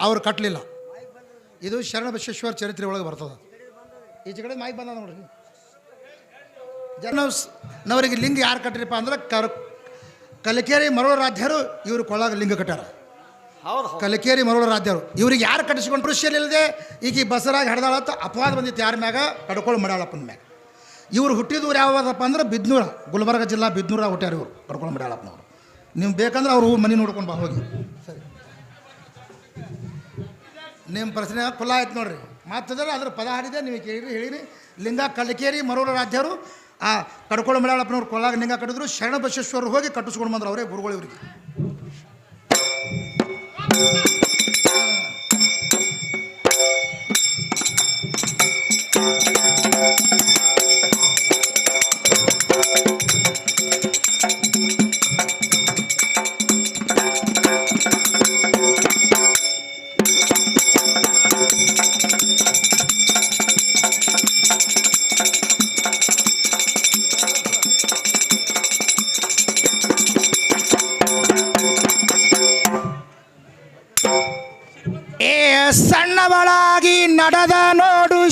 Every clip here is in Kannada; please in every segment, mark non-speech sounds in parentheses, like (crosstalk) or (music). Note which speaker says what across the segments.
Speaker 1: ಅವ್ರು ಕಟ್ಟಲಿಲ್ಲ ಇದು ಶರಣ ಬಸವೇಶ್ವರ ಚರಿತ್ರೆ ಒಳಗೆ ಬರ್ತದೆ ಈ ಕಡೆ ಮಾಹಿತಿ ಬಂದ ನೋಡ್ರಿ. ಜನವರಿಗೆ ಲಿಂಗ ಯಾರು ಕಟ್ಟಿರಪ್ಪ ಅಂದ್ರೆ ಕರ್ ಕಲಿಕೇರಿ ಮರೋರಾಧ್ಯರು ಇವರು ಕೊಳ್ಳಾಗ ಲಿಂಗ ಕಟ್ಟಾರ
Speaker 2: ಮರಳ
Speaker 1: ಕಲಿಕೇರಿ ಮರೋರಾಧ್ಯರು ಇವ್ರಿಗೆ ಯಾರು ಕಟ್ಟಿಸ್ಕೊಂಡು ಕೃಷಿಯಲ್ಲಿಲ್ಲದೆ ಈಗ ಈ ಬಸರಾಗಿ ಹಡ್ದಾಳತ್ತ ಅಪವಾದ ಬಂದಿತ್ತು ಯಾರ ಮ್ಯಾಗ? ಕಡ್ಕೊಳ್ಳಿ ಮಡ್ಯಾಳಪ್ಪನ ಮ್ಯಾಗ. ಇವ್ರು ಹುಟ್ಟಿದೂರು ಯಾವ್ದಪ್ಪ ಅಂದ್ರೆ ಬಿದ್ನೂರ ಗುಲ್ಬರ್ಗ ಜಿಲ್ಲಾ ಬಿದ್ನೂರ ಹುಟ್ಟ್ಯಾರ ಇವರು ಕಡ್ಕೊಳ್ಳಿ ಮಡ್ಯಾಳಪ್ಪನವರು. ನೀವು ಬೇಕಂದ್ರೆ ಅವ್ರು ಮನೆ ನೋಡ್ಕೊಂಡು ಬಾ ಹೋಗಿ. ನಿಮ್ಮ ಪ್ರಶ್ನೆ ಖುಲ್ಲ ಆಯ್ತು ನೋಡ್ರಿ. ಮಾತಂದ್ರೆ ಅದ್ರ ಪದ ಹಾಡಿದೆ, ನೀವು ಕೇಳಿರಿ, ಹೇಳಿರಿ. ಲಿಂಗ ಕಲಿಕೇರಿ ಮರೂರ ರಾಜ್ಯರು, ಆ ಕಡ್ಕೊಳ್ಳ ಮಳಾಳಪ್ಪನವ್ರು ಕೊಲ್ಲಾಗ ಲಿಂಗ ಕಟ್ಟಿದ್ರು ಶರಣ ಬಸವೇಶ್ವರರು ಹೋಗಿ ಕಟ್ಟಿಸ್ಕೊಂಡು ಬಂದ್ರು ಅವರೇ ಗುರುಗಳು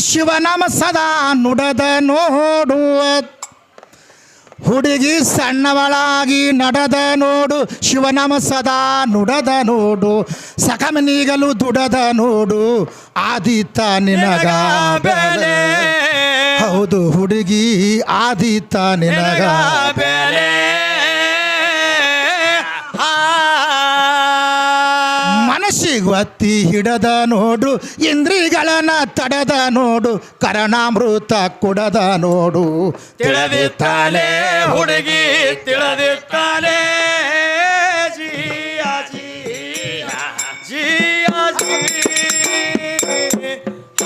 Speaker 1: ಶಿವನಾಮ ಸದಾ ನುಡದ ನೋಡು ಹುಡುಗಿ ಸಣ್ಣವಳಾಗಿ ನಡೆದ ನೋಡು, ಶಿವನಾಮ ಸದಾ ನುಡದ ನೋಡು ಸಕಮನಿಗಲು ದುಡದ ನೋಡು, ಆದಿತ್ತ ನಿನಗ ಬೆಲೆ. ಹೌದು ಹುಡುಗಿ, ಆದಿತ್ತ ನಿನಗ
Speaker 2: ಬೆಲೆ.
Speaker 1: ಒತ್ತಿ ಹಿಡದ ನೋಡು ಇಂದ್ರಿಗಳನ್ನ ತಡದ ನೋಡು ಕರಣಾಮೃತ ಕುಡದ ನೋಡು.
Speaker 2: ತಿಳಿದಿತ್ತಾಲೆ ಹುಡುಗಿ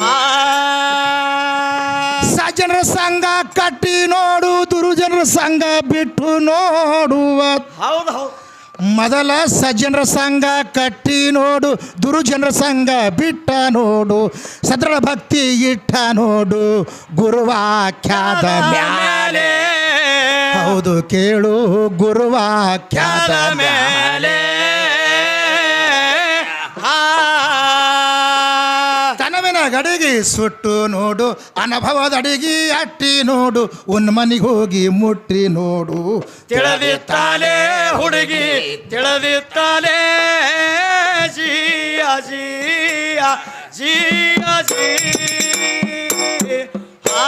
Speaker 2: ಆ.
Speaker 1: ಸಜ್ಜನರ ಸಂಘ ಕಟ್ಟಿ ನೋಡು ದುರುಜನರ ಸಂಘ ಬಿಟ್ಟು ನೋಡುವ.
Speaker 2: ಹೌದು ಹೌದು.
Speaker 1: ಮೊದಲ ಸಜ್ಜನರ ಸಂಘ ಕಟ್ಟಿ ನೋಡು ದುರುಜನರ ಸಂಘ ಬಿಟ್ಟ ನೋಡು ಸದೃಢ ಭಕ್ತಿ ಇಟ್ಟ ನೋಡು ಗುರುವಾಖ್ಯಾದ ಮ್ಯಾಲೆ. ಹೌದು ಕೇಳು ಗುರುವಾಖ್ಯಾದ ಮ್ಯಾಲೆ. ತನವಿನ ಗಡಿಗೆ ಸುಟ್ಟು ನೋಡು ಅನುಭವದ ಅಡಿಗೆ ಅಟ್ಟಿ ನೋಡು ಉನ್ಮನಿಗೆ ಹೋಗಿ ಮುಟ್ಟಿ ನೋಡು.
Speaker 2: ತಿಳದಿತ್ತಾಲೆ ಹುಡುಗಿ ತಿಳದಿತ್ತಾಲೆ ಜಿಯ ಜಿಯ ಜಿಯ ಜಿ ಆ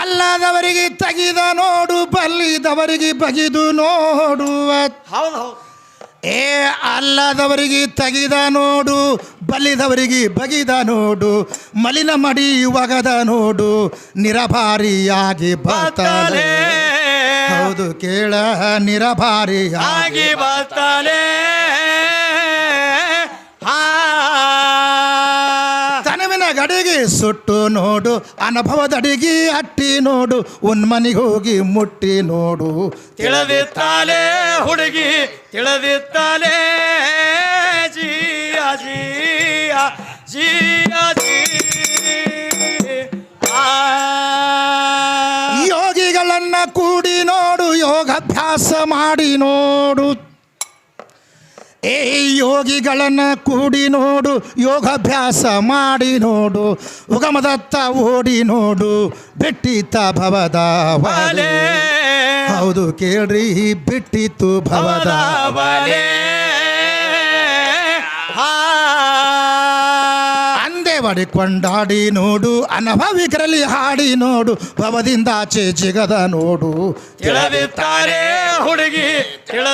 Speaker 1: ಅಲ್ಲದವರಿಗೆ ತೆಗೆದ ನೋಡು ಬಲ್ಲಿದವರಿಗೆ ಬಗಿದು ನೋಡುವ
Speaker 2: ಹೌದು ಹೌದು.
Speaker 1: ಏ ಅಲ್ಲದವರಿಗೆ ತೆಗಿದ ನೋಡು ಬಲಿದವರಿಗೆ ಬಗಿದ ನೋಡು ಮಲಿನ ಮಡಿ ಒಗದ ನೋಡು ನಿರಭಾರಿಯಾಗಿ ಬರ್ತಾನೆ ಹೌದು ಕೇಳ ನಿರಭಾರಿಯಾಗಿ
Speaker 2: ಬರ್ತಾನೆ
Speaker 1: ಗಡಿಗೆ ಸುಟ್ಟು ನೋಡು ಅನುಭವದಡಿಗೆ ಅಟ್ಟಿ ನೋಡು ಉನ್ಮನಿಗೆ ಹೋಗಿ ಮುಟ್ಟಿ ನೋಡು.
Speaker 2: ತಿಳಿದಿತ್ತಾಲೆ ಹುಡುಗಿ ತಿಳಿದಿತ್ತಾಲೆ ಜಿಯ ಜಿಯ ಜಿಯ ಜಿ
Speaker 1: ಯೋಗಿಗಳನ್ನ ಕೂಡಿ ನೋಡು ಯೋಗಾಭ್ಯಾಸ ಮಾಡಿ ನೋಡು. ಏ ಯೋಗಿಗಳನ್ನ ಕೂಡಿ ನೋಡು ಯೋಗಾಭ್ಯಾಸ ಮಾಡಿ ನೋಡು ಉಗಮದತ್ತ ಓಡಿ ನೋಡು ಬಿಟ್ಟಿತ ಭವದ ವಾಲೆ.
Speaker 2: ಬಾಲೆ
Speaker 1: ಹೌದು ಕೇಳ್ರಿ ಬಿಟ್ಟಿತ್ತು ಭವದ.
Speaker 2: ವಾಲೆ
Speaker 1: ಅಂದೆ ಕೊಂಡಾಡಿ ನೋಡು ಅನುಭವಿಕರಲ್ಲಿ ಹಾಡಿ ನೋಡು ಭವದಿಂದಾಚೆ ಜಿಗದ ನೋಡು.
Speaker 2: ತಿಳಿದಿದ್ದಾರೆ ಹುಡುಗಿ ಜಿಯ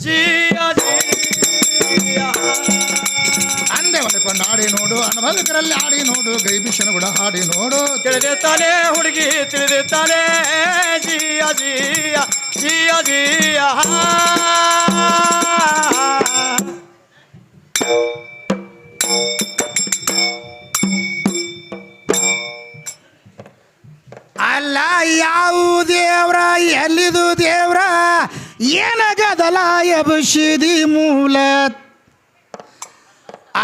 Speaker 2: ಜಿಯ ಜಿಯ
Speaker 1: ಅಂದೆ ಕೊಂಡಾಡಿ ನೋಡು ಅನುಭವಿಕರಲ್ಲಿ ಹಾಡಿ ನೋಡು ಗೈಬಿಷನ ಕೂಡ ಹಾಡಿ ನೋಡು.
Speaker 2: ತಿಳಿದಿರ್ತಾನೆ ಹುಡುಗಿ ತಿಳಿದಿರ್ತಾನೆ ಜಿಯ ಜಿಯ ಜಿಯ ಜಿಯ
Speaker 1: ಅಲ್ಲ ಯಾವ ದೇವ್ರ ಎಲ್ಲಿದು ದೇವ್ರ? ಏನ ಗದಲ ಎಬುಷಿದಿ ಮೂಲ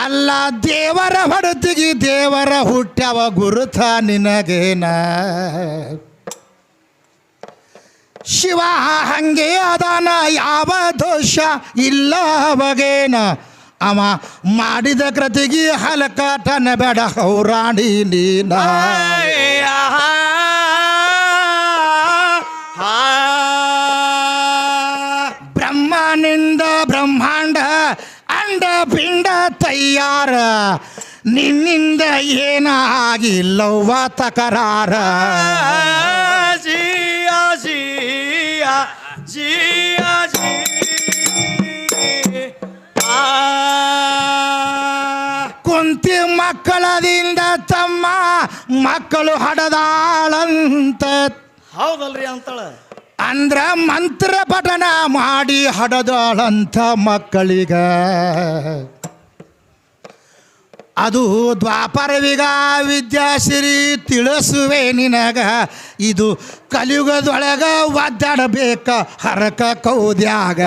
Speaker 1: ಅಲ್ಲ ದೇವರ ಹೊಡತಿಗಿ ದೇವರ ಹುಟ್ಟ್ಯವ ಗುರುತ ನಿನಗೇನ? ಶಿವ ಹಂಗೆ ಅದಾನ, ಯಾವ ದೋಷ ಇಲ್ಲ ಬಗೇನ ಅವ ಮಾಡಿದ ಕೃತಿಗೆ ಹಲಕಾಟನ ಬೇಡ, ಹೌರಾಣಿ ನೀನ. ತಯ್ಯಾರ ನಿನ್ನಿಂದ ಏನಾಗಿಲ್ಲವ್ವ ತಕರಾರ?
Speaker 2: ಜಿಯಾ ಜಿಯಾ ಜಿಯಾ ಜಿ
Speaker 1: ಕುಂತಿ ಮಕ್ಕಳದಿಂದ ತಮ್ಮ ಮಕ್ಕಳು ಹಡದಾಳಂತ.
Speaker 2: ಹೌದಲ್ರಿ ಅಂತಳ.
Speaker 1: ಅಂದ್ರ ಮಂತ್ರ ಪಠನ ಮಾಡಿ ಹಡದಾಳಂತ ಮಕ್ಕಳಿಗ. ಅದು ದ್ವಾಪರವಿಗ ವಿದ್ಯಾಶ್ರೀ ತಿಳಿಸುವೆ ನಿನಗ ಇದು ಕಲಿಯುಗದೊಳಗ ಒದ್ದಾಡಬೇಕ ಹರಕ ಕೌದ್ಯಾಗ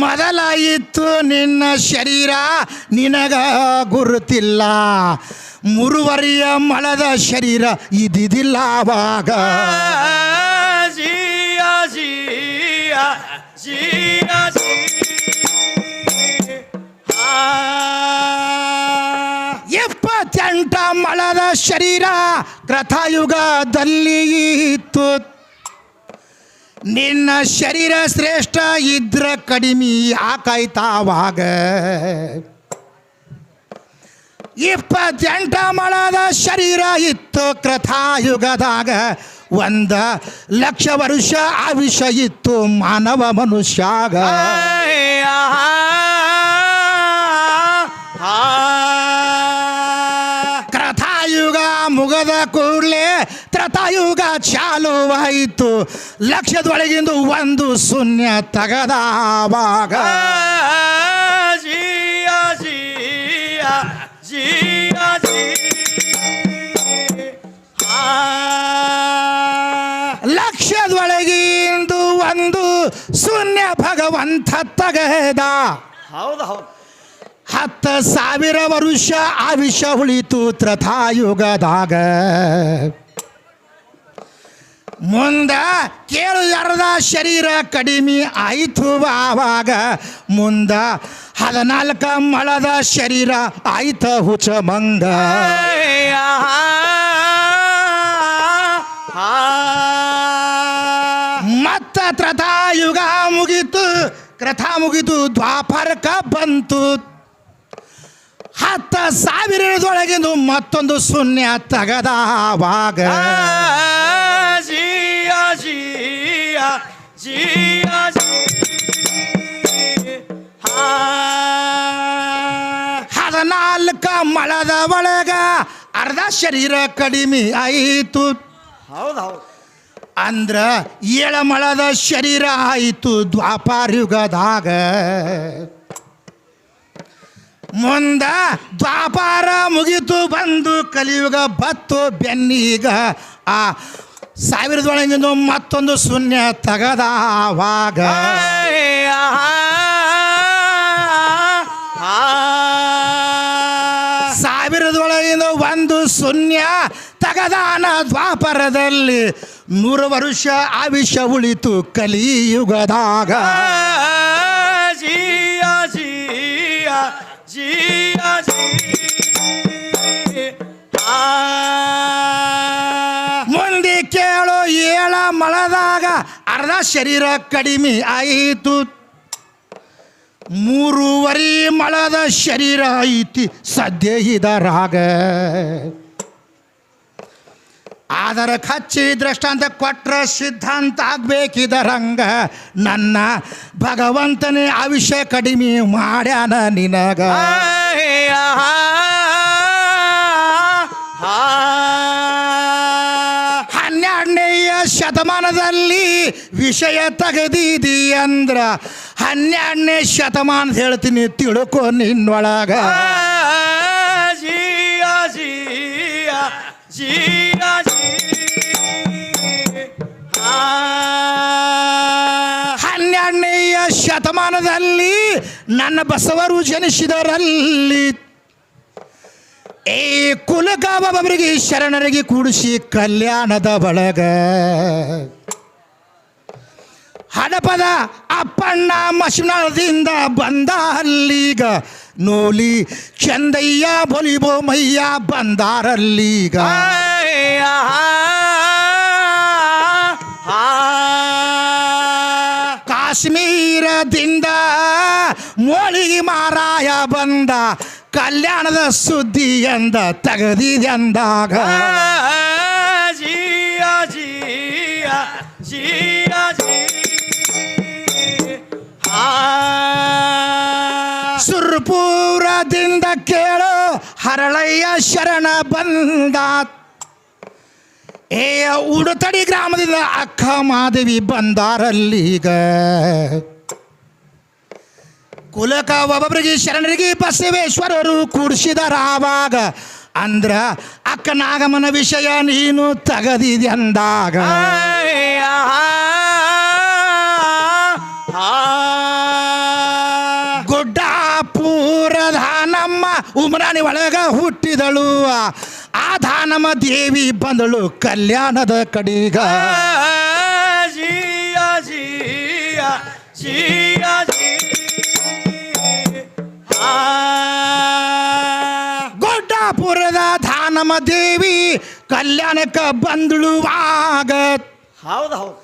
Speaker 1: ಮೊದಲಾಯಿತು ನಿನ್ನ ಶರೀರ ನಿನಗ ಗುರುತಿಲ್ಲ ಮುರುವರಿಯ ಮಳದ ಶರೀರ ಇದಿದಿಲ್ಲ
Speaker 2: ಜಿ
Speaker 1: ಎಪ್ಪತ್ತೆಂಟ ಮಳದ ಶರೀರ ಕೃತಾಯುಗದಲ್ಲಿ ಇತ್ತು. ನಿನ್ನ ಶರೀರ ಶ್ರೇಷ್ಠ ಇದ್ರ ಕಡಿಮೆ ಆಕಾಯ್ತಾವಾಗ ಇಪ್ಪತ್ತೆಂಟ ಮಳದ ಶರೀರ ಇತ್ತು ಕೃತಾಯುಗದಾಗ ಒಂದ ಲಕ್ಷ ವರುಷ ಆವಿಷ ಇತ್ತು ಮಾನವ ಮನುಷ್ಯಾಗ ಕೃತಾಯುಗ ಮುಗದ ಕೂಡಲೇ ತ್ರತಾಯುಗ ಚಾಲುವಾಯಿತು ಲಕ್ಷದೊಳಗಿಂದು ಒಂದು ಶೂನ್ಯ ತಗದಾವಾಗ
Speaker 2: ಜಿಯ ಜಿಯ ಜಿಯ ಜಿ
Speaker 1: ಶೂನ್ಯ ಭಗವಂತ ತಗದ
Speaker 2: ಹೌದು ಹೌದು
Speaker 1: ಹತ್ತು ಸಾವಿರ ವರುಷ ಆವಿಷ ಉಳಿತು ತ್ರಥಾಯುಗದಾಗ ಮುಂದ ಕೇಳು ಯಾರದ ಶರೀರ ಕಡಿಮೆ ಆಯಿತು ಆವಾಗ ಮುಂದ ಹದಿನಾಲ್ಕ ಮಳದ ಶರೀರ ಆಯ್ತ ಹುಚ ಮಂಗ ಮತ್ತ ತ್ರತಾಯುಗ ಮುಗೀತು ಕ್ರಥ ಮುಗೀತು ದ್ವಾಪರಕ ಬಂತು. ಹತ್ತ ಸಾವಿರದೊಳಗಿಂದು ಮತ್ತೊಂದು ಶೂನ್ಯ ತಗದಾವಾಗ.
Speaker 2: ಜಿಯಾ ಜಿಯಾ ಜಿಯಾ ಜಿ
Speaker 1: ಹದಿನಾಲ್ಕ ಮಳದ ಒಳಗ ಅರ್ಧ ಶರೀರ ಕಡಿಮೆ ಆಯಿತು.
Speaker 2: ಹೌದು ಹೌದು.
Speaker 1: ಅಂದ್ರ ಏಳಮಳದ ಶರೀರ ಆಯಿತು ದ್ವಾಪಾರಯುಗದಾಗ. ಮುಂದ ದ್ವಾಪಾರ ಮುಗಿತು ಬಂದು ಕಲಿಯುಗ ಬತ್ತು ಬೆನ್ನೀಗ ಆ ಸಾವಿರದೊಳಗಿಂದು ಮತ್ತೊಂದು ಶೂನ್ಯ ತಗದಾವಾಗ. ಸಾವಿರದೊಳಗಿಂದ ಒಂದು ಶೂನ್ಯ ತಗದಾನ ದ್ವಾಪರದಲ್ಲಿ ನೂರು ವರ್ಷ ಆವಿಷ ಉಳಿತು ಕಲಿಯುಗದಾಗ.
Speaker 2: ಜಿಯಾ ಜಿಯಾ ಜಿಯಾ
Speaker 1: ಮುಂದೆ ಕೇಳು ಏಳ ಮಳದಾಗ ಅರ್ಧ ಶರೀರ ಕಡಿಮೆ ಆಯಿತು. ಮೂರುವರಿ ಮಳದ ಶರೀರ ಐತಿ ಸದ್ಯ ಇದರಾಗ. ಆದರ ಕಚ್ಚಿ ದೃಷ್ಟಾಂತ ಕೊಟ್ರ ಸಿದ್ಧಾಂತ ಆಗ್ಬೇಕಿದರಂಗ. ನನ್ನ ಭಗವಂತನೇ ಆವಿಷ್ಯ ಕಡಿಮೆ ಮಾಡ್ಯಾನ ನಿನಗ. ಹನ್ನೆರಡನೆಯ ಶತಮಾನದಲ್ಲಿ ವಿಷಯ ತೆಗೆದಿದಿ ಅಂದ್ರ ಹನ್ನೆರಡನೇ ಶತಮಾನದ ಹೇಳ್ತೀನಿ ತಿಳ್ಕೊ ನಿನ್ನೊಳಗ. ಹನ್ನೆರಡನೆಯ ಶತಮಾನದಲ್ಲಿ ನನ್ನ ಬಸವರು ಜನಿಸಿದರಲ್ಲಿ ಏ ಕುಲಗಾಬರಿಗೆ ಶರಣರಿಗೆ ಕೂಡಿಸಿ ಕಲ್ಯಾಣದ ಬಳಗ. ಹಡಪದ ಅಪ್ಪಣ್ಣ ಮಶಿನಾಳದಿಂದ ಬಂದ ಅಲ್ಲೀಗ ನೋಲಿ ಚಂದಯ್ಯ ಬೊಲಿಬೋ ಮಯ್ಯ ಬಂದಾರಲ್ಲೀಗ. ಕಾಶ್ಮೀರದಿಂದ ಮೋಳಿಗೆ ಮಾರಾಯ ಬಂದ ಕಲ್ಯಾಣದ ಸುದ್ದಿ ಎಂದ ತೆಗದಿದೆಂದಾಗ
Speaker 2: ಜಿಯಾ ಜಿಯಾ ಜಿಯಾ ಜಿ ಆ.
Speaker 1: ಸುರ್ಪುರದಿಂದ ಕೇಳು ಹರಳಯ್ಯ ಶರಣ ಬಂದ ಏ ಉಡುತಡಿ ಗ್ರಾಮದಿಂದ ಅಕ್ಕ ಮಾದೇವಿ ಬಂದಾರಲ್ಲೀಗ ಕುಲಕ ಒಬ್ಬೊಬ್ಬರಿಗೆ ಶರಣರಿಗೆ ಬಸವೇಶ್ವರರು ಕೂಡಿಸಿದರಾವಾಗ ಅಂದ್ರ ಅಕ್ಕ ನಾಗಮನ ವಿಷಯ ನೀನು ತಗದಿದೆ ಅಂದಾಗ ಗುಡ್ಡಾಪುರ ಧಾನಮ್ಮ ಉಮರಾಣಿ ಒಳಗ ಹುಟ್ಟಿದಳು. ಆ ಧಾನಮ್ಮ ದೇವಿ ಬಂದಳು ಕಲ್ಯಾಣದ ಕಡಿಗ.
Speaker 2: ಜಿಯಾ ಜಿಯಾ ಜಿಯಾ ಜಿ ಆ.
Speaker 1: ಗುಡ್ಡಾಪುರದ ಧಾನಮ್ಮ ದೇವಿ ಕಲ್ಯಾಣಕ್ಕೆ ಬಂದಳು. ಆಗ
Speaker 2: ಹೌದು ಹೌದು.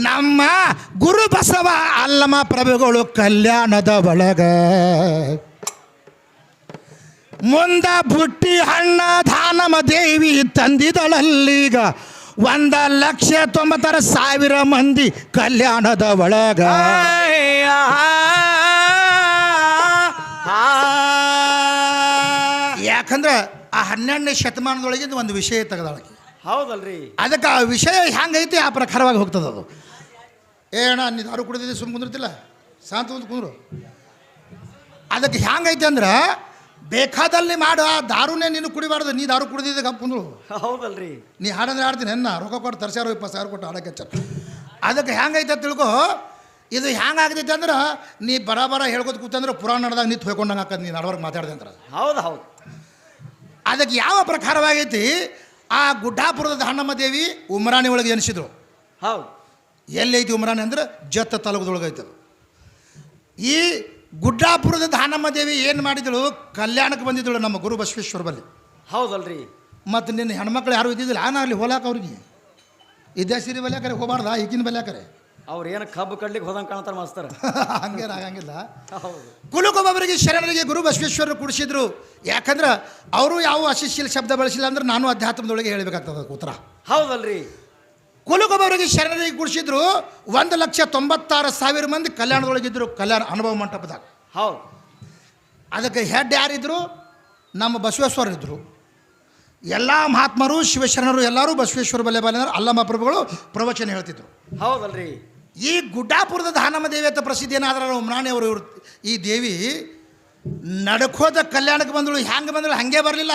Speaker 1: ನಮ್ಮ ಗುರು ಬಸವ ಅಲ್ಲಮ ಪ್ರಭುಗಳು ಕಲ್ಯಾಣದ ಒಳಗ ಮುಂದ ಬುಟ್ಟಿ ಹಣ್ಣ ಧಾನಮ ದೇವಿ ತಂದಿದಳಲ್ಲೀಗ ಒಂದ ಲಕ್ಷ ತೊಂಬತ್ತರ ಸಾವಿರ ಮಂದಿ ಕಲ್ಯಾಣದ ಒಳಗ ಯಾಕಂದ್ರೆ ಆ ಹನ್ನೆರಡನೇ ಶತಮಾನದೊಳಗಿಂದ ಒಂದು ವಿಷಯ ತೆಗೆದಾಳಕ್ಕೆ
Speaker 2: ಹೌದಲ್ರಿ.
Speaker 1: ಅದಕ್ಕೆ ಆ ವಿಷಯ ಹೆಂಗೈತಿ ಆ ಪ್ರಕಾರವಾಗಿ ಹೋಗ್ತದ ಅದು. ಏ ಅಣ್ಣ ನೀ ದಾರು ಕುಡಿದಿದ್ದೆ ಸುಮ್ಮನೆ ಕುಂದಿರ್ತಿಲ್ಲ? ಶಾಂತ ಒಂದು ಕುಂದ್ರು. ಅದಕ್ಕೆ ಹೆಂಗೈತಿ ಅಂದ್ರೆ ಬೇಕಾದಲ್ಲಿ ಮಾಡು ಆ ದಾರುನೇ ನೀನು ಕುಡಿಬಾರ್ದು ನೀ ದಾರು ಕುಡಿದಿದ್ದೆ ಗಪ್ ಕುಂದ್ರು.
Speaker 2: ಹೌದಲ್ರಿ.
Speaker 1: ನೀ ಹಾಡಂದ್ರೆ ಆಡ್ತೀನಿ ಹೆಣ್ಣ ರೊಕ್ಕ ಕೊಟ್ಟು ತರ್ಸ್ಯಾರು ಇಪ್ಪತ್ತು ಸಾವಿರ ಕೊಟ್ಟು ಆಡಕ್ಕೆ ಹಚ್ಚಾರ. ಅದಕ್ಕೆ ಹೆಂಗೈತೆ ಅಂತ ತಿಳ್ಕೊ ಇದು ಹೆಂಗಾಗ್ತೈತೆ ಅಂದ್ರೆ ನೀ ಬರಾಬರ ಬರ ಹೇಳ್ಕೊತ ಕೂತಂದ್ರೆ ಪುರಾಣ ನಡೆದಾಗ ನೀ ತೊಯ್ಕೊಂಡಂಗೆ ಹಾಕದ್ ನೀನು ನಡವರ್ಗೆ ಮಾತಾಡ್ದೆ ಅಂತಾರೆ.
Speaker 2: ಹೌದು ಹೌದು.
Speaker 1: ಅದಕ್ಕೆ ಯಾವ ಪ್ರಕಾರವಾಗೈತಿ ಆ ಗುಡ್ಡಾಪುರದ ಹಣ್ಣಮ್ಮ ದೇವಿ ಉಮರಾಣಿ ಒಳಗೆ ಎನಿಸಿದ್ರು.
Speaker 2: ಹೌದು
Speaker 1: ಎಲ್ಲೈತಿ ಉಮರಾಣಿ ಅಂದ್ರೆ ಜತ್ತ ತಾಲೂಕದೊಳಗೆ ಐತೆ ಅದು. ಈ ಗುಡ್ಡಾಪುರದ ದಾನಮ್ಮ ದೇವಿ ಏನು ಮಾಡಿದಳು? ಕಲ್ಯಾಣಕ್ಕೆ ಬಂದಿದ್ದಳು ನಮ್ಮ ಗುರು ಬಸವೇಶ್ವರ ಬಲ್ಲಿ.
Speaker 2: ಹೌದಲ್ರಿ.
Speaker 1: ಮತ್ತು ನಿನ್ನ ಹೆಣ್ಮಕ್ಳು ಯಾರು ಇದ್ದಿದ್ದಿಲ್ಲ? ನಾನು ಅಲ್ಲಿ ಹೋಲಾಕ ಅವ್ರಿಗೆ. ಇದ್ದೇ ಸೀರೆ ಬಲ್ಯಾಕರೆ ಹೋಗಬಾರ್ದ ಈಗಿನ ಬಲ್ಯಾಕರೆ.
Speaker 2: ಅವ್ರು ಏನು ಕಬ್ಬು ಕಡ್ಲಿಕ್ಕೆ ಹೋದಂಗೆ ಕಾಣ್ತಾರೆ ಮಾಸ್ತರ. (laughs)
Speaker 1: ಹಂಗೇನು ಆಗಂಗಿಲ್ಲ.
Speaker 2: ಹೌದು.
Speaker 1: ಕುಲುಕೊಬ್ಬರಿಗೆ ಶರಣರಿಗೆ ಗುರು ಬಸವೇಶ್ವರರು ಕುಡಿಸಿದ್ರು. ಯಾಕಂದ್ರೆ ಅವರು ಯಾವ ಅಶಿಶೀಲ ಶಬ್ದ ಬಳಸಿಲ್ಲ ಅಂದ್ರೆ ನಾನು ಅಧ್ಯಾತ್ಮದೊಳಗೆ ಹೇಳಬೇಕಾಗ್ತದೆ ಉತ್ತರ.
Speaker 2: ಹೌದಲ್ರಿ.
Speaker 1: ಕುಲುಕೊಬ್ಬರಿಗೆ ಶರಣರಿಗೆ ಕುಡಿಸಿದ್ರು ಒಂದು ಲಕ್ಷ ತೊಂಬತ್ತಾರು ಸಾವಿರ ಮಂದಿ ಕಲ್ಯಾಣದೊಳಗಿದ್ರು ಕಲ್ಯಾಣ ಅನುಭವ ಮಂಟಪದಾಗ.
Speaker 2: ಹೌದು.
Speaker 1: ಅದಕ್ಕೆ ಹೆಡ್ ಯಾರಿದ್ರು? ನಮ್ಮ ಬಸವೇಶ್ವರ ಇದ್ದರು ಎಲ್ಲ ಮಹಾತ್ಮರು ಶಿವಶರಣರು ಎಲ್ಲರೂ ಬಸವೇಶ್ವರ ಬಲ್ಲೆ ಬಲ್ಲೆ ಅಲ್ಲಮ್ಮ ಪ್ರಭುಗಳು ಪ್ರವಚನ ಹೇಳ್ತಿದ್ರು.
Speaker 2: ಹೌದಲ್ರಿ.
Speaker 1: ಈ ಗುಡ್ಡಾಪುರದ ದಾನಮ್ಮ ದೇವಿ ಅಂತ ಪ್ರಸಿದ್ಧಿ ಏನಾದ್ರೆ ಉಮ್ರಾಣಿಯವರು ಅವರು ಇವ್ರು ಈ ದೇವಿ ನಡ್ಕೋದ ಕಲ್ಯಾಣಕ್ಕೆ ಬಂದಳು ಹ್ಯಾಂಗೆ ಬಂದಳು ಹಾಗೆ ಬರಲಿಲ್ಲ.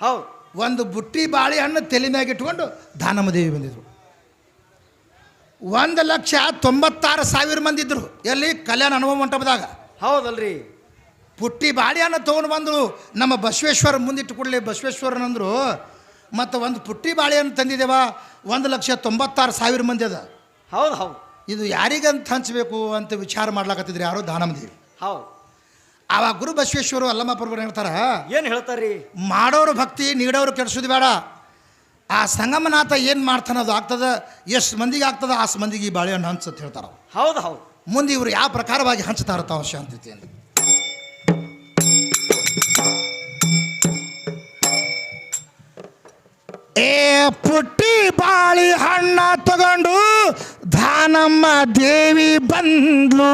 Speaker 2: ಹೌದು.
Speaker 1: ಒಂದು ಬುಟ್ಟಿ ಬಾಳೆಹಣ್ಣು ತಲೆ ಮ್ಯಾಗ ಇಟ್ಕೊಂಡು ದಾನಮ್ಮ ದೇವಿ ಬಂದಿದ್ರು. ಒಂದು ಲಕ್ಷ ತೊಂಬತ್ತಾರು ಸಾವಿರ ಮಂದಿ ಇದ್ದರು ಎಲ್ಲಿ? ಕಲ್ಯಾಣ ಅನುಭವ ಮಂಟಪದಾಗ.
Speaker 2: ಹೌದಲ್ರಿ.
Speaker 1: ಪುಟ್ಟಿ ಬಾಳೆಹಣ್ಣು ತೊಗೊಂಡು ಬಂದಳು ನಮ್ಮ ಬಸವೇಶ್ವರ ಮುಂದಿಟ್ಟು ಕೊಡಲಿ ಬಸವೇಶ್ವರನಂದರು ಮತ್ತು ಒಂದು ಪುಟ್ಟಿ ಬಾಳೆಹಣ್ಣು ತಂದಿದ್ದೇವ? ಒಂದು ಲಕ್ಷ ತೊಂಬತ್ತಾರು ಸಾವಿರ ಮಂದಿ ಅದ.
Speaker 2: ಹೌದು ಹೌದು.
Speaker 1: ಇದು ಯಾರಿಗಂತ ಹಂಚಬೇಕು ಅಂತ ವಿಚಾರ ಮಾಡ್ಲಾಕತ್ತಿದ್ರಿ ಯಾರು ದಾನಮದೇವಿ.
Speaker 2: ಹೌದು
Speaker 1: ಆವಾಗ ಗುರು ಬಸವೇಶ್ವರು ಅಲ್ಲಮ್ಮ ಪ್ರಭು ಹೇಳ್ತಾರ
Speaker 2: ಏನು ಹೇಳ್ತಾರ್ರಿ?
Speaker 1: ಮಾಡೋರು ಭಕ್ತಿ ನೀಡೋರು ಕೆಡಿಸೋದು ಬೇಡ. ಆ ಸಂಗಮನಾಥ ಏನು ಮಾಡ್ತಾನೆ ಅದು ಆಗ್ತದ ಎಷ್ಟು ಮಂದಿಗೆ ಆಗ್ತದ ಆ ಮಂದಿಗೆ ಈ ಬಾಳೆಹಣ್ಣು ಹಂಚತ್ ಹೇಳ್ತಾರ.
Speaker 2: ಹೌದು ಹೌದು.
Speaker 1: ಮುಂದೆ ಇವರು ಯಾವ ಪ್ರಕಾರವಾಗಿ ಹಂಚ್ತಾ ಇರ್ತಾವ ಶಾಂತಿ ಶಾಂತಿತೆಯನ್ನು ಏ ಪುಟ್ಟಿ ಬಾಳಿ ಹಣ್ಣ ತಗೊಂಡು ಧಾನಮ್ಮ ದೇವಿ ಬಂದ್ಲು.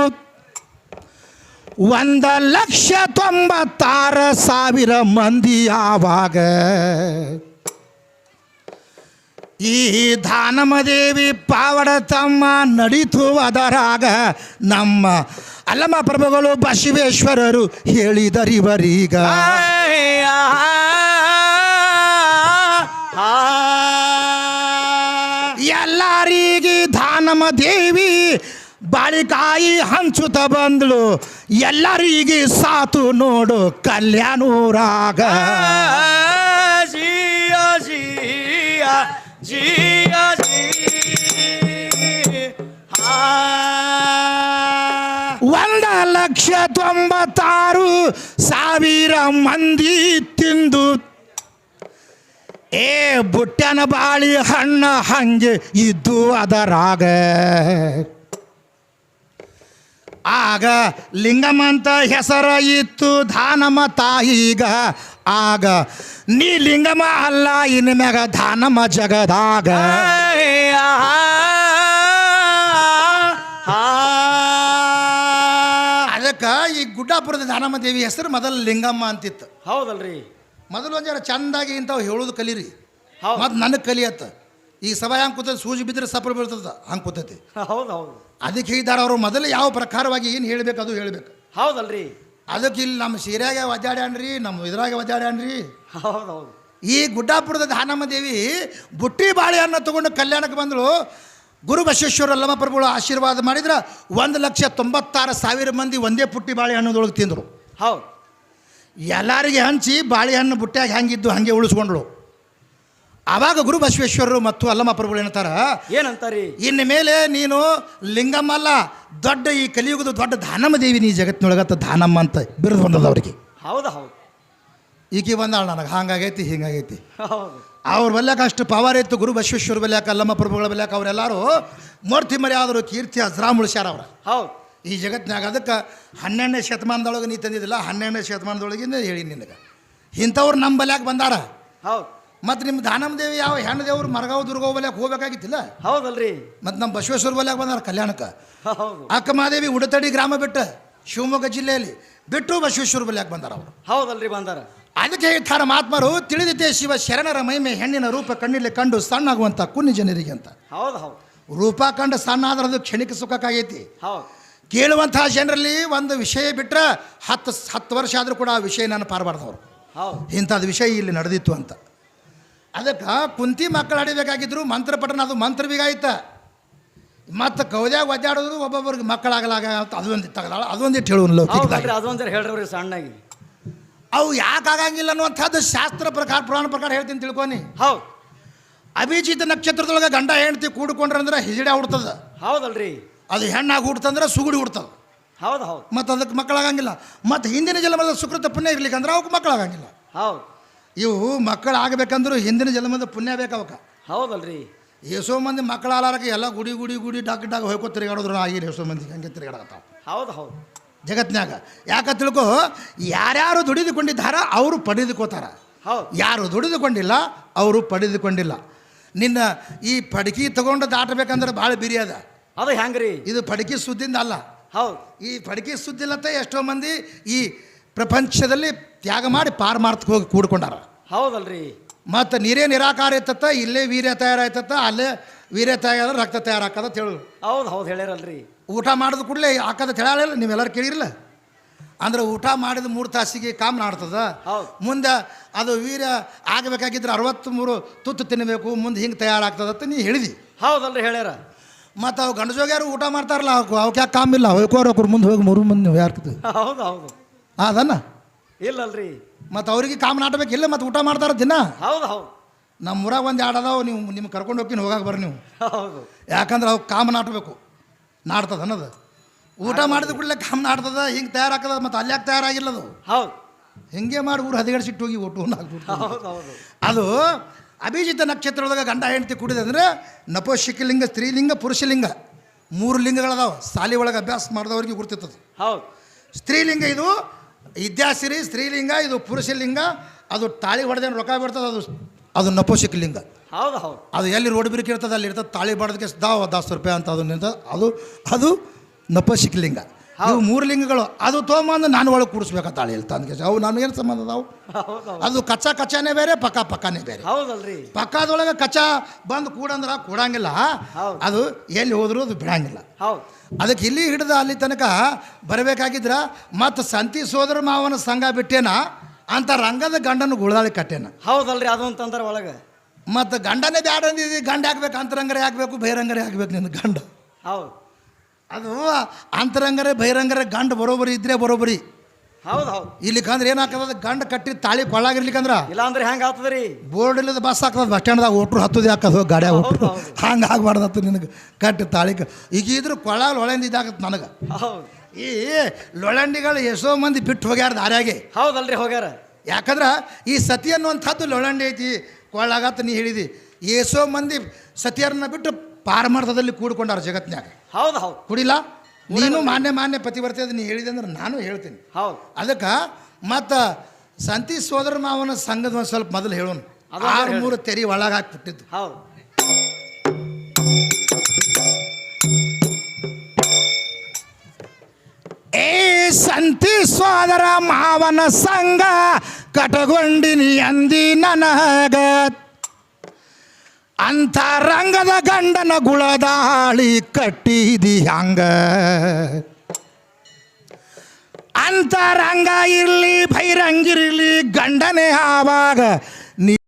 Speaker 1: ಒಂದ ಲಕ್ಷ ತೊಂಬತ್ತಾರು ಸಾವಿರ ಮಂದಿ ಆವಾಗ ಈ ಧಾನಮದೇವಿ ಪಾವಡ ತಮ್ಮ ನಡೀತು ಅದರಾಗ ನಮ್ಮ ಅಲ್ಲಮ್ಮ ಪ್ರಭುಗಳು ಬಸವೇಶ್ವರರು ಹೇಳಿದರಿವರೀಗ. ಎಲ್ಲಾರಿಗಿ ಧಾನಮ ದೇವಿ ಬಾಳಿಕಾಯಿ ಹಂಚುತ್ತ ಬಂದಳು. ಎಲ್ಲರಿಗೆ ಸಾತು ನೋಡು ಕಲ್ಯಾಣೂರಾಗ.
Speaker 2: ಜಿಯ ಜಿಯ ಜಿಯ
Speaker 1: ಒಂದ ಲಕ್ಷ ತೊಂಬತ್ತಾರು ಸಾವಿರ ಮಂದಿ ತಿಂದು ಏ ಬುಟ್ಟನ ಬಾಳಿ ಹಣ್ಣ ಹಂಗೆ ಇದ್ದು ಅದರಾಗ ಆಗ ಲಿಂಗಮ್ಮ ಅಂತ ಹೆಸರ ಇತ್ತು ಧಾನಮ ತಾಯಿಗ ಆಗ ನೀ ಲಿಂಗಮ್ಮ ಅಲ್ಲ ಇನ್ನು ಮ್ಯಾಗ ದಾನಮ್ಮ ಜಗದಾಗ ಅದಕ್ಕೆ ಈ ಗುಡ್ಡಾಪುರದ ಧಾನಮ್ಮ ದೇವಿ ಹೆಸರು ಮೊದಲು ಲಿಂಗಮ್ಮ ಅಂತಿತ್ತು
Speaker 2: ಹೌದಲ್ರಿ
Speaker 1: ಮೊದಲು ಒಂದು ಚಂದಾಗಿ ಇಂಥವು ಹೇಳೋದು ಕಲೀರಿ.
Speaker 2: ಹೌದು.
Speaker 1: ಮತ್ತು ನನಗೆ ಕಲಿಯತ್ತ. ಈ ಸಭಾ ಹಂಗೆ ಕೂತೈತೆ ಸೂಜಿ ಬಿದ್ದರೆ ಸಪ್ಪಳ ಬೀಳ್ತದ ಹಂಗೆ ಕೂತೈತಿ.
Speaker 2: ಹೌದು ಹೌದು.
Speaker 1: ಅದಕ್ಕೆ ಹೇಳಿದಾರೆ ಅವರು ಮೊದಲು ಯಾವ ಪ್ರಕಾರವಾಗಿ ಏನು ಹೇಳಬೇಕು ಅದು ಹೇಳಬೇಕು.
Speaker 2: ಹೌದಲ್ರಿ.
Speaker 1: ಅದಕ್ಕೆ ಇಲ್ಲಿ ನಮ್ಮ ಸೀರೆಯಾಗೆ ಒದ್ದಾಡ್ಯಾನ್ರಿ ನಮ್ಮ ಇದ್ರಾಗೆ ಒದ್ದಾಡ್ಯಾನ್ರಿ.
Speaker 2: ಹೌದು ಹೌದು.
Speaker 1: ಈ ಗುಡ್ಡಾಪುರದ ಧಾನಮ್ಮ ದೇವಿ ಬುಟ್ಟಿ ಬಾಳೆಹಣ್ಣು ತಗೊಂಡು ಕಲ್ಯಾಣಕ್ಕೆ ಬಂದಳು. ಗುರು ಬಸವೇಶ್ವರ ಲಮ್ಮ ಪ್ರಭುಗಳು ಆಶೀರ್ವಾದ ಮಾಡಿದ್ರೆ ಒಂದು ಲಕ್ಷ ತೊಂಬತ್ತಾರು ಸಾವಿರ ಮಂದಿ ಒಂದೇ ಪುಟ್ಟಿ ಬಾಳೆ ಬಾಳೆಹಣ್ಣದೊಳಗೆ ತಿಂದರು.
Speaker 2: ಹೌದು.
Speaker 1: ಎಲ್ಲರಿಗೆ ಹಂಚಿ ಬಾಳೆಹಣ್ಣು ಬುಟ್ಟ್ಯಾಗ ಹೆಂಗಿದ್ದು ಹಾಗೆ ಉಳಿಸ್ಕೊಂಡ್ಳು ಆವಾಗ ಗುರು ಬಸವೇಶ್ವರರು ಮತ್ತು ಅಲ್ಲಮ್ಮ ಪ್ರಭುಗಳು ಏನಂತಾರ?
Speaker 2: ಏನಂತಾರಿ?
Speaker 1: ಇನ್ನು ಮೇಲೆ ನೀನು ಲಿಂಗಮ್ಮ ಅಲ್ಲ ದೊಡ್ಡ ಈ ಕಲಿಯುಗದ ದೊಡ್ಡ ದಾನಮ್ಮ ದೇವಿ ನೀ ಜಗತ್ತಿನೊಳಗತ್ತ ದಾನಮ್ಮ ಅಂತ ಬಿರುದು ಬಂದದ ಅವ್ರಿಗೆ.
Speaker 2: ಹೌದು ಹೌದು.
Speaker 1: ಈಕೆ ಬಂದಾಳ ನನಗೆ ಹಂಗಾಗೈತಿ ಹಿಂಗಾಗೈತಿ. ಅವ್ರ ಬಲ್ಯಾಕ ಅಷ್ಟು ಪವರ್ ಇತ್ತು ಗುರು ಬಸವೇಶ್ವರ ಬಲ್ಯಾಕ ಅಲ್ಲಮ್ಮ ಪ್ರಭುಗಳ ಬಲ್ಯಾಕ ಅವರೆಲ್ಲರೂ ಮೂರ್ತಿ ಮರ್ಯಾದರು ಆದರು ಕೀರ್ತಿ ಅಜ್ರಾಮ್ ಉಳಿಸ್ಯಾರ ಅವ್ರ
Speaker 2: ಹೌದು.
Speaker 1: ಈ ಜಗತ್ತಿನಾಗ ಅದಕ್ಕೆ ಹನ್ನೆರಡನೇ ಶತಮಾನದೊಳಗೆ ನೀ ತಂದಿದ್ದಿಲ್ಲ ಹನ್ನೆರಡನೇ ಶತಮಾನದೊಳಗಿಂದ ಹೇಳಿ ನಿನಗೆ. ಇಂಥವ್ರು ನಮ್ಮ ಬಲ್ಯಾಕ ಬಂದಾರ.
Speaker 2: ಹೌದು.
Speaker 1: ಮತ್ತು ನಿಮ್ಮ ದಾನಮ್ಮ ದೇವಿ ಯಾವ ಹೆಣ್ಣು ದೇವ್ರು ಮರಗಾವ್ ದುರ್ಗಾವ್ ಬಲ್ಯಾಕ ಹೋಗ್ಬೇಕಾಗಿತ್ತಿಲ್ಲ?
Speaker 2: ಹೌದಲ್ರಿ.
Speaker 1: ಮತ್ತು ನಮ್ಮ ಬಸವೇಶ್ವರ ಬಲ್ಯಾಕ ಬಂದಾರ ಕಲ್ಯಾಣಕ್ಕೆ. ಅಕ್ಕಮಾದೇವಿ ಉಡತಡಿ ಗ್ರಾಮ ಬಿಟ್ಟು ಶಿವಮೊಗ್ಗ ಜಿಲ್ಲೆಯಲ್ಲಿ ಬಿಟ್ಟು ಬಸವೇಶ್ವರ ಬಲ್ಯಾಕ ಬಂದಾರ ಅವರು.
Speaker 2: ಹೌದಲ್ರಿ ಬಂದಾರ.
Speaker 1: ಅದಕ್ಕೆ ಹೇಳ್ತಾರೆ ಮಹಾತ್ಮರು ತಿಳಿದಿದ್ದೆ ಶಿವ ಶರಣರ ಮಹಿಮೆ ಹೆಣ್ಣಿನ ರೂಪ ಕಣ್ಣಿಲ್ಲಿ ಕಂಡು ಸಣ್ಣಾಗುವಂಥ ಕುನ್ನಿ ಜನರಿಗೆ ಅಂತ.
Speaker 2: ಹೌದು ಹೌದು.
Speaker 1: ರೂಪ ಕಂಡು ಸಣ್ಣ ಆದ್ರೆ ಅದು ಕ್ಷಣಿಕ ಸುಖಕ್ಕಾಗೈತಿ.
Speaker 2: ಹೌದು.
Speaker 1: ಕೇಳುವಂತಹ ಜನರಲ್ಲಿ ಒಂದು ವಿಷಯ ಬಿಟ್ಟರೆ ಹತ್ತು ಹತ್ತು ವರ್ಷ ಆದರೂ ಕೂಡ ಆ ವಿಷಯ ನಾನು ಪಾರಬಾರ್ದವ್ರು ಇಂಥದ್ದು ವಿಷಯ ಇಲ್ಲಿ ನಡೆದಿತ್ತು ಅಂತ. ಅದಕ್ಕೆ ಕುಂತಿ ಮಕ್ಕಳು ಆಡಬೇಕಾಗಿದ್ರು ಮಂತ್ರ ಪಠನ ಅದು ಮಂತ್ರ ಬೀಗಾಯ್ತ ಮತ್ತು ಕೌದ್ಯಾಗ ಒದ್ದಾಡೋದು ಒಬ್ಬೊಬ್ಬರಿಗೆ ಮಕ್ಕಳಾಗಲಾಗ ಅಂತ ಅದೊಂದು ತಗದಾಳ ಅದೊಂದಿಟ್ಟು ಹೇಳುವ ಲೌಕಿಕದಾಗ
Speaker 2: ಹೌದಲ್ರಿ ಅದೊಂದ್ಸರಿ ಹೇಳ್ರಿ ಸಣ್ಣಾಗಿ.
Speaker 1: ಅವು ಯಾಕೆ ಆಗಂಗಿಲ್ಲ ಅನ್ನುವಂಥದ್ದು ಶಾಸ್ತ್ರ ಪ್ರಕಾರ ಪುರಾಣ ಪ್ರಕಾರ ಹೇಳ್ತೀನಿ ತಿಳ್ಕೊನಿ.
Speaker 2: ಹೌದು.
Speaker 1: ಅಭಿಜಿತ ನಕ್ಷತ್ರದೊಳಗೆ ಗಂಡ ಹೆಂಡತಿ ಕೂಡ್ಕೊಂಡ್ರೆ ಅಂದ್ರೆ ಹಿಜಡೆ ಹುಡ್ತದ.
Speaker 2: ಹೌದಲ್ರಿ.
Speaker 1: ಅದು ಹೆಣ್ಣಾಗಿ ಹುಡ್ತಂದ್ರೆ ಸುಗುಡಿ ಹುಡ್ತದ
Speaker 2: ಹೌದು ಹೌದು.
Speaker 1: ಮತ್ತು ಅದಕ್ಕೆ ಮಕ್ಕಳಾಗಂಗಿಲ್ಲ. ಮತ್ತು ಹಿಂದಿನ ಜನ್ಮದ ಸುಕೃತ ಪುಣ್ಯ ಇರ್ಲಿಕ್ಕೆ ಅಂದ್ರೆ ಅವಕ್ಕೆ ಮಕ್ಕಳಾಗಂಗಿಲ್ಲ.
Speaker 2: ಹೌದು.
Speaker 1: ಇವು ಮಕ್ಕಳು ಆಗಬೇಕಂದ್ರೂ ಹಿಂದಿನ ಜನ್ಮದ ಪುಣ್ಯ ಬೇಕು ಅವಕ್ಕೆ
Speaker 2: ಹೌದಲ್ರಿ.
Speaker 1: ಎಷ್ಟೋ ಮಂದಿ ಮಕ್ಕಳಾಲಾರಕ್ಕೆ ಎಲ್ಲ ಗುಡಿ ಗುಡಿ ಗುಡಿ ಡಾಕ್ ಡಾಕ್ ಹೋಯ್ಕೋ ತಿರುಗಾಡೋದ್ರು ಆಗಿರಿ ಎಷ್ಟೋ ಮಂದಿ ಹಂಗೆ ತಿರುಗಾಡತ್ತಾವ
Speaker 2: ಹೌದು ಹೌದು.
Speaker 1: ಜಗತ್ನ್ಯಾಗ. ಯಾಕ ತಿಳ್ಕೊ ಯಾರ್ಯಾರು ದುಡಿದುಕೊಂಡಿದ್ದಾರ ಅವರು ಪಡೆದುಕೋತಾರ.
Speaker 2: ಹೌದು.
Speaker 1: ಯಾರು ದುಡಿದುಕೊಂಡಿಲ್ಲ ಅವರು ಪಡೆದುಕೊಂಡಿಲ್ಲ. ನಿನ್ನ ಈ ಪಡಕಿ ತಗೊಂಡು ದಾಟಬೇಕಂದ್ರೆ ಭಾಳ ಬಿರಿ ಅದ
Speaker 2: ಹೆಂಗ್ರಿ
Speaker 1: ಇದು ಪಡಕಿ ಸುದ್ದಿಂದ ಅಲ್ಲ.
Speaker 2: ಹೌದು.
Speaker 1: ಈ ಪಡಕಿ ಸುದ್ದಿಲ್ಲತ್ತೆ ಎಷ್ಟೋ ಮಂದಿ ಈ ಪ್ರಪಂಚದಲ್ಲಿ ತ್ಯಾಗ ಮಾಡಿ ಪಾರಮಾರ್ಥಕ್ಕೆ ಹೋಗಿ ಕೂಡ್ಕೊಂಡಾರ.
Speaker 2: ಹೌದಲ್ರಿ.
Speaker 1: ಮತ್ತು ನೀರೇ ನಿರಾಕಾರ ಇತ್ತತ್ತ ಇಲ್ಲೇ ವೀರ್ಯ ತಯಾರಾಯ್ತತ್ತ ಅಲ್ಲೇ ವೀರ್ಯ ತಯಾರ ರಕ್ತ ತಯಾರಾಕದ ಹೇಳು
Speaker 2: ಹೌದು ಹೌದು ಹೇಳ್ಯಾರಲ್ರಿ.
Speaker 1: ಊಟ ಮಾಡಿದ ಕೂಡಲೇ ಹಾಕದ ತಿಳಾಳಿಲ್ಲ ನೀವೆಲ್ಲರೂ ಕೇಳಿರಲ್ಲ ಅಂದ್ರೆ ಊಟ ಮಾಡಿದ ಮೂರು ತಾಸಿಗೆ ಕಾಮ್ ನಾಡ್ತದ.
Speaker 2: ಹೌದು.
Speaker 1: ಮುಂದೆ ಅದು ವೀರ್ಯ ಆಗಬೇಕಾಗಿದ್ರೆ ಅರವತ್ತ್ಮೂರು ತುತ್ತು ತಿನ್ನಬೇಕು ಮುಂದೆ ಹಿಂಗೆ ತಯಾರಾಗ್ತದತ್ತ ನೀ ಹೇಳಿದಿ.
Speaker 2: ಹೌದಲ್ರಿ ಹೇಳ್ಯಾರ.
Speaker 1: ಮತ್ತು ಅವು ಗಂಡಜೋಗ್ಯಾರು ಊಟ ಮಾಡ್ತಾರಲ್ಲ ಅವಕ್ಕೆ ಅವಕ್ಕೆ ಯಾಕೆ ಕಾಮಿಲ್ಲ ಹೋಯ್ಕೋರು ಅವ್ರ ಮುಂದೆ ಹೋಗಿ ಮೂರು ಮಂದಿ ಯಾರ್ಕದು
Speaker 2: ಹೌದು ಹೌದು.
Speaker 1: ಅದನ್ನ?
Speaker 2: ಇಲ್ಲಲ್ರಿ.
Speaker 1: ಮತ್ತು ಅವ್ರಿಗೆ ಕಾಮ್ ನಾಟಬೇಕಿಲ್ಲ ಮತ್ತು ಊಟ ಮಾಡ್ತಾರ ದಿನ?
Speaker 2: ಹೌದು ಹೌದು.
Speaker 1: ನಮ್ಮ ಊರಾಗ ಒಂದು ಎರಡು ಅದಾವ ನೀವು ನಿಮ್ಗೆ ಕರ್ಕೊಂಡು ಹೋಗ್ತೀನಿ ಹೋಗಾಕ ಬರ್ರಿ ನೀವು.
Speaker 2: ಹೌದು.
Speaker 1: ಯಾಕಂದ್ರೆ ಅವು ಕಾಮ ನಾಟಬೇಕು. ನಾಡ್ತದ ಅನ್ನೋದು. ಊಟ ಮಾಡಿದ ಕೂಡಲೇ ಕಾಮ ನಾಡ್ತದ ಹಿಂಗೆ ತಯಾರಾಗ್ತದ ಮತ್ತು ಅಲ್ಲಿ ಯಾಕೆ ತಯಾರಾಗಿಲ್ಲ ಅದು
Speaker 2: ಹೌದು.
Speaker 1: ಹಿಂಗೆ ಮಾಡಿ ಊರು ಹದಿಗಡಿಸಿಟ್ಟು ಹೋಗಿ ಒಟ್ಟು
Speaker 2: ಹೌದು.
Speaker 1: ಅದು ಅಭಿಜಿತ ನಕ್ಷತ್ರದೊಳಗೆ ಗಂಡ ಹೆಂಡತಿ ಕೂಡಿದೆ ಅಂದರೆ ನಪೋಶಿಕಲಿಂಗ ಸ್ತ್ರೀಲಿಂಗ ಪುರುಷಲಿಂಗ. ಮೂರು ಲಿಂಗಗಳದಾವ. ಸಾಲಿ ಒಳಗೆ ಅಭ್ಯಾಸ ಮಾಡಿದವ್ರಿಗೆ ಗುರ್ತಿರ್ತದೆ
Speaker 2: ಹೌದು.
Speaker 1: ಸ್ತ್ರೀಲಿಂಗ ಇದು ವಿದ್ಯಾಸಿರಿ ಸ್ತ್ರೀಲಿಂಗ ಇದು ಪುರುಷಲಿಂಗ ಅದು ತಾಳಿ ಹೊಡೆದೇನು ರೊಕ್ಕ ಬಿಡ್ತದೆ ಅದು ಅದು ನಪೋಶಿಕಲಿಂಗ
Speaker 2: ಹೌದು ಹೌದು.
Speaker 1: ಅದು ಎಲ್ಲಿ ರೋಡ್ ಬಿರುಕಿರ್ತದೆ ಅಲ್ಲಿ ಇರ್ತದೆ ತಾಳಿ ಬಡ್ದಕ್ಕೆ ದಾವ ದಾಸ್ ರೂಪಾಯಿ ಅಂತ ಅದು ನಿಂತ ಅದು ಅದು ನಪಶಿಕಲಿಂಗ ಇವು ಮೂರು ಲಿಂಗಗಳು ಅದು ತೊಗೊಂಬಂದು ನಾನು ಒಳಗೆ ಕೂಡಿಸ್ಬೇಕಂತ ತಾಳಿ ಇಲ್ಲಿ ತಂದ್ಕೆ ಅವು ನನಗೇನು ಸಂಬಂಧ ಅದಾವು? ಅದು ಕಚ್ಚಾ ಕಚ್ಚಾನೇ ಬೇರೆ ಪಕ್ಕ ಪಕ್ಕನೇ ಬೇರೆ.
Speaker 2: ಹೌದಲ್ರಿ.
Speaker 1: ಪಕ್ಕದೊಳಗೆ ಕಚ್ಚಾ ಬಂದು ಕೂಡಂದ್ರೆ ಕೂಡಂಗಿಲ್ಲ. ಅದು ಎಲ್ಲಿ ಹೋದ್ರೂ ಅದು ಬಿಡಂಗಿಲ್ಲ.
Speaker 2: ಹೌದು.
Speaker 1: ಅದಕ್ಕೆ ಇಲ್ಲಿ ಹಿಡಿದ ಅಲ್ಲಿ ತನಕ ಬರಬೇಕಾಗಿದ್ರ ಮತ್ತು ಸಂತಿ ಸೋದರ ಮಾವನ ಸಂಘ ಬಿಟ್ಟೇನ ಅಂತ ರಂಗದ ಗಂಡನ ಗುಳದಾಳಿ ಕಟ್ಟೇನ.
Speaker 2: ಹೌದಲ್ರಿ ಅದು ಅಂತಂದ್ರೆ ಒಳಗೆ.
Speaker 1: ಮತ್ತು ಗಂಡನೇ ಬ್ಯಾಡ ಅಂದಿದ್ದೀವಿ ಗಂಡ ಹಾಕ್ಬೇಕು ಅಂತರಂಗರೇ ಹಾಕ್ಬೇಕು ಭೈರಂಗರ ಹಾಕ್ಬೇಕು ನಿನ್ನ ಗಂಡ.
Speaker 2: ಹೌದು.
Speaker 1: ಅದು ಅಂತರಂಗರೆ ಬಹಿರಂಗರೆ ಗಂಡ ಬರೋಬರಿ ಇದ್ರೆ ಬರೋಬರಿ.
Speaker 2: ಹೌದು ಹೌದು.
Speaker 1: ಇಲ್ಲಿಕಂದ್ರೆ ಏನಾಗ್ತದ ಗಂಡ ಕಟ್ಟಿ ತಾಳಿ ಕೊಳ್ಳಾಗಿರ್ಲಿಕ್ಕಂದ್ರ
Speaker 2: ಇಲ್ಲ ಅಂದ್ರೆ ಹೆಂಗ ಆಗ್ತದ್ರಿ?
Speaker 1: ಬೋರ್ಡ್ ಇಲ್ಲದ ಬಸ್ ಹಾಕ್ತದ ಬಸ್ ಸ್ಟ್ಯಾಂಡ್ದಾಗ ಒಟ್ರು ಹತ್ತದ ಹಾಕದ ಗಾಡಿ
Speaker 2: ಒಟ್ಟು
Speaker 1: ಒಟ್ರು. ಹಂಗೆ ಆಗ್ಬಾರ್ದತ್ತು ನಿನಗೆ. ಕಟ್ಟಿ ತಾಳಿ ಈಗ ಇದ್ರು ಕೊಳ್ಳಾಗ ಲೊಳೆಂದ ಇದಾಗತ್ತೆ ನನಗೆ. ಈ ಲೊಳಂಡಿಗಳು ಎಷ್ಟೋ ಮಂದಿ ಬಿಟ್ಟು ಹೋಗ್ಯಾರ ದಾರ್ಯಾಗೆ.
Speaker 2: ಹೌದಲ್ರಿ ಹೋಗ್ಯಾರ.
Speaker 1: ಯಾಕಂದ್ರೆ ಈ ಸತಿ ಅನ್ನುವಂಥದ್ದು ಲೊಳಂಡಿ ಐತಿ. ಕೊಳ್ಳಾಗತ್ತ ನೀ ಹೇಳಿದಿ. ಎಷ್ಟೋ ಮಂದಿ ಸತಿಯರನ್ನ ಬಿಟ್ಟು ಪಾರಮಾರ್ಥದಲ್ಲಿ ಕೂಡ್ಕೊಂಡಾರ ಜಗತ್ನ್ಯಾಗ.
Speaker 2: ಹೌದು ಹೌದು.
Speaker 1: ಕುಡಿಲ್ಲ ನೀನು ಮಾನ್ಯ ಮಾನ್ಯ ಪತಿವರ್ತಿ ಅದು ನೀ ಹೇಳಿದೆ ಅಂದ್ರೆ ನಾನು ಹೇಳ್ತೀನಿ.
Speaker 2: ಹೌದು.
Speaker 1: ಅದಕ್ಕೆ ಮತ್ತು ಸಂತಿ ಸೋದರ ಮಾವನ ಸಂಘದ ಒಂದು ಸ್ವಲ್ಪ ಮೊದಲು ಹೇಳೋಣ. ಆರು ಮೂರು ತೆರಿ ಒಳಗೆ ಹಾಕ್ಬಿಟ್ಟಿದ್ದು
Speaker 2: ಹೌದು.
Speaker 1: ಏ ಸಂತಿ ಸೋದರ ಮಾವನ ಸಂಘ ಕಟಗೊಂಡಿನಿ ಅಂದಿ ನನಗ. ಅಂಥ ರಂಗದ ಗಂಡನ ಗುಳದಾಳಿ ಕಟ್ಟಿದಿ ಹಂಗ. ಅಂತ ರಂಗ ಇರಲಿ ಭೈರಂಗಿರಲಿ ಗಂಡನೇ ಆವಾಗ